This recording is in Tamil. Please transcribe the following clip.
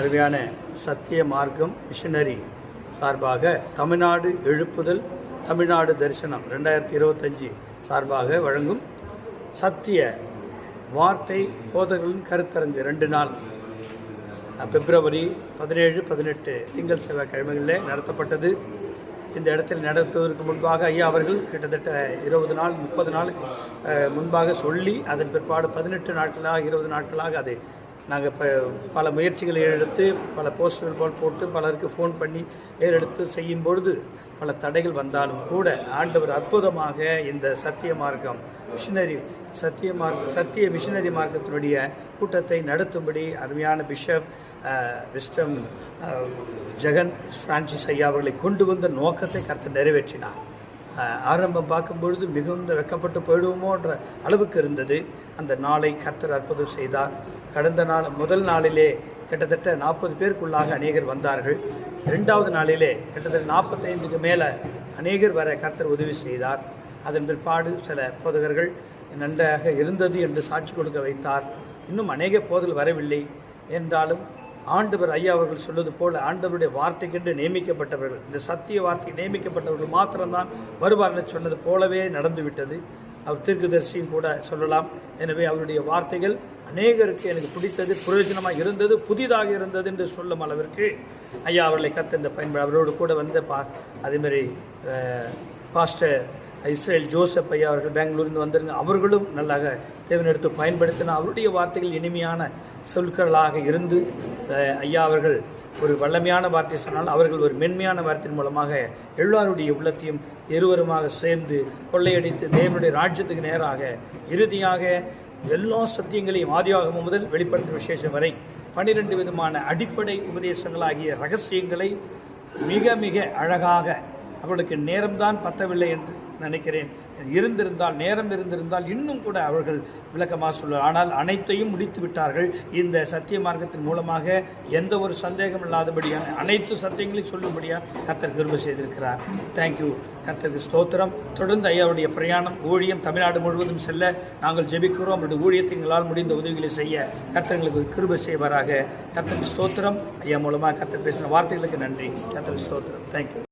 அருமையான சத்திய மார்க்கம் மிஷனரி சார்பாக தமிழ்நாடு எழுப்புதல் தமிழ்நாடு தரிசனம் ரெண்டாயிரத்தி இருபத்தஞ்சி சார்பாக வழங்கும் சத்திய வார்த்தை போதகர்களின் கருத்தரங்கு ரெண்டு நாள். பிப்ரவரி பதினேழு பதினெட்டு திங்கள் செவ்வாய்க்கிழமைகளில் நடத்தப்பட்டது. இந்த இடத்தில் நடத்துவதற்கு முன்பாக ஐயா அவர்கள் கிட்டத்தட்ட இருபது நாள் முப்பது நாள் முன்பாக சொல்லி அதன் பிற்பாடு பதினெட்டு நாட்களாக இருபது நாட்களாக அதை நாங்கள் இப்போ பல முயற்சிகளை எடுத்து பல போஸ்டர்கள் போல் போட்டு பலருக்கு ஃபோன் பண்ணி ஏறெடுத்து செய்யும் பொழுது பல தடைகள் வந்தாலும் கூட ஆண்டவர் அற்புதமாக இந்த சத்திய மார்க்கம் மிஷினரி சத்திய மார்க் சத்திய மிஷினரி மார்க்கத்தினுடைய கூட்டத்தை நடத்தும்படி அருமையான பிஷப் விஸ்டம் ஜெகன் பிரான்சிஸ் ஐயா அவர்களை கொண்டு வந்த நோக்கத்தை கருத்து நிறைவேற்றினார். ஆரம்பம் பார்க்கும்பொழுது மிகுந்த வெக்கப்பட்டு போயிடுவோமோன்ற அளவுக்கு இருந்தது. அந்த நாளை கர்த்தர் அற்புதம் செய்தார். கடந்த நாள் முதல் நாளிலே கிட்டத்தட்ட நாற்பது பேருக்குள்ளாக அநேகர் வந்தார்கள். ரெண்டாவது நாளிலே கிட்டத்தட்ட நாற்பத்தைந்துக்கு மேலே அநேகர் வர கர்த்தர் உதவி செய்தார். அதன் பிற்பாடு சில போதகர்கள் நன்றாக இருந்தது என்று சாட்சி கொடுக்க வைத்தார். இன்னும் அநேக போதல் வரவில்லை. என்றாலும் ஆண்டவர் ஐயா அவர்கள் சொல்வது போல் ஆண்டவருடைய வார்த்தைக்கென்று நியமிக்கப்பட்டவர்கள் இந்த சத்திய வார்த்தை நியமிக்கப்பட்டவர்கள் மாத்திரம்தான் வருவார் என்று சொன்னது போலவே நடந்துவிட்டது. அவர் தீர்க்கதரிசியும் கூட சொல்லலாம். எனவே அவருடைய வார்த்தைகள் அநேகருக்கு எனக்கு பிடித்தது பிரயோஜனமாக இருந்தது புதிதாக இருந்தது என்று சொல்லும் அளவிற்கு ஐயா அவர்களை கத்த இந்த பயன்படு அவரோடு கூட வந்த பா அதேமாதிரி பாஸ்டர் இஸ்ரேல் ஜோசப் ஐயா அவர்கள் பெங்களூர்லேருந்து வந்திருங்க அவர்களும் நல்லாக தேவன் எடுத்து பயன்படுத்தின அவருடைய வார்த்தைகள் இனிமையான சொற்களாக இருந்து ஐயா அவர்கள் ஒரு வல்லமையான வார்த்தை சொன்னால் அவர்கள் ஒரு மென்மையான வார்த்தையின் மூலமாக எல்லாருடைய உள்ளத்தையும் இருவருமாக சேர்ந்து கொள்ளையடித்து தேவனுடைய ராஜ்யத்துக்கு நேராக இறுதியாக எல்லா சத்தியங்களையும் ஆதியாகமம் முதல் வெளிப்படுத்தும் விசேஷம் வரை பன்னிரெண்டு விதமான அடிப்படை உபதேசங்களாகிய ரகசியங்களை மிக மிக அழகாக அவளுக்கு நேரம்தான் பத்தவில்லை என்று நினைக்கிறேன். இருந்திருந்தால் நேரம் இருந்திருந்தால் இன்னும் கூட அவர்கள் விளக்கமாக சொல்வார் ஆனால் அனைத்தையும் முடித்து விட்டார்கள். இந்த சத்திய மார்க்கத்தின் மூலமாக எந்த ஒரு சந்தேகம் இல்லாதபடியான அனைத்து சத்தியங்களையும் சொல்லும்படியாக கத்தர் கிருபை செய்திருக்கிறார். தேங்க்யூ கத்தருக்கு ஸ்தோத்திரம். தொடர்ந்து ஐயாவுடைய பிரயாணம் ஊழியம் தமிழ்நாடு முழுவதும் செல்ல நாங்கள் ஜெபிக்கிறோம். அவருடைய ஊழியத்தை எங்களால் முடிந்த உதவிகளை செய்ய கத்தர்களுக்கு கிருபை செய்வாராக. கத்தருக்கு ஸ்தோத்திரம். ஐயா மூலமாக கத்தர் பேசின வார்த்தைகளுக்கு நன்றி. கத்தருக்கு ஸ்தோத்திரம். தேங்க்யூ